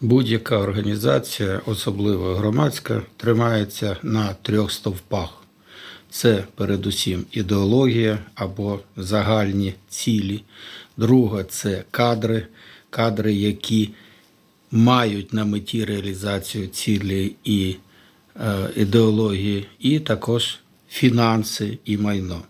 Будь-яка організація, особливо громадська, тримається на трьох стовпах. Це передусім ідеологія або загальні цілі. Друга це кадри, кадри, які мають на меті реалізацію цілей і е, ідеології, і також фінанси і майно.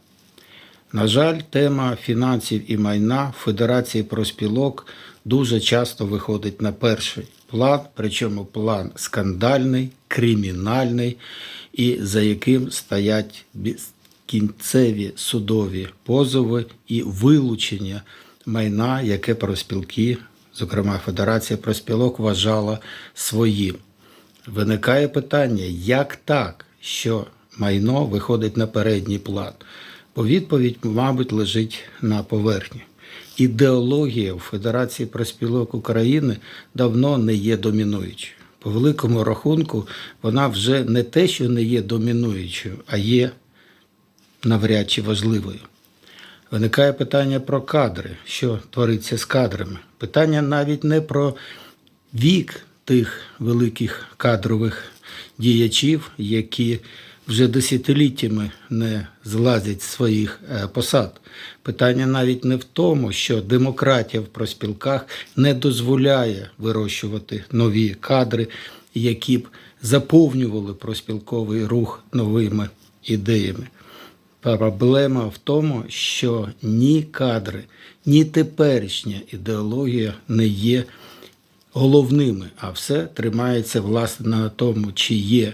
На жаль, тема фінансів і майна в Федерації проспілок дуже часто виходить на перший план, причому план скандальний, кримінальний, і за яким стоять кінцеві судові позови і вилучення майна, яке проспілки, зокрема Федерація проспілок, вважала своїм. Виникає питання, як так, що майно виходить на передній план? Бо відповідь, мабуть, лежить на поверхні. Ідеологія у Федерації проспілок України давно не є домінуючою. По великому рахунку, вона вже не те, що не є домінуючою, а є навряд чи важливою. Виникає питання про кадри, що твориться з кадрами. Питання навіть не про вік тих великих кадрових діячів, які вже десятиліттями не злазять з своїх е, посад. Питання навіть не в тому, що демократія в проспілках не дозволяє вирощувати нові кадри, які б заповнювали проспілковий рух новими ідеями. Проблема в тому, що ні кадри, ні теперішня ідеологія не є головними, а все тримається власне на тому, чи є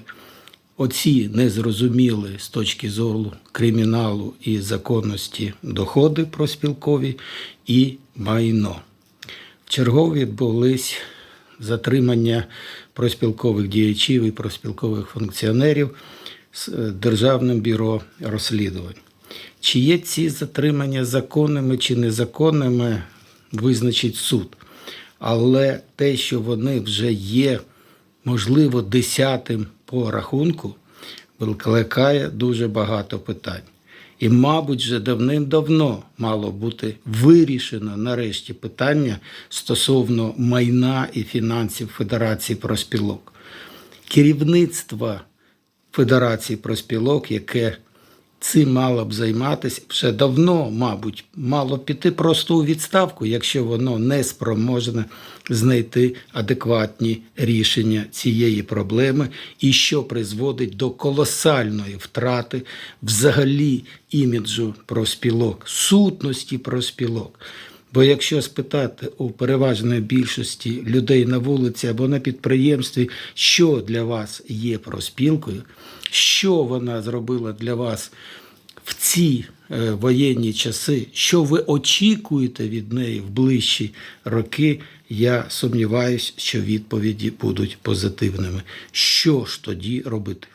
оці незрозумілі з точки зору криміналу і законності доходи проспілкові і майно. Вчергово відбулись затримання проспілкових діячів і проспілкових функціонерів з е, Державним бюро розслідувань. Чи є ці затримання законними чи незаконними, визначить суд. Але те, що вони вже є, можливо, десятим по рахунку, викликає дуже багато питань. І, мабуть, вже давним-давно мало бути вирішено нарешті питання стосовно майна і фінансів Федерації проспілок. Керівництво Федерації проспілок, яке цим мало б займатися, вже давно, мабуть, мало піти просто у відставку, якщо воно не спроможне знайти адекватні рішення цієї проблеми, і що призводить до колосальної втрати взагалі іміджу проспілок, сутності проспілок. Бо якщо спитати у переважної більшості людей на вулиці або на підприємстві, що для вас є проспілкою, що вона зробила для вас в ці е, воєнні часи, що ви очікуєте від неї в ближчі роки, я сумніваюся, що відповіді будуть позитивними. Що ж тоді робити?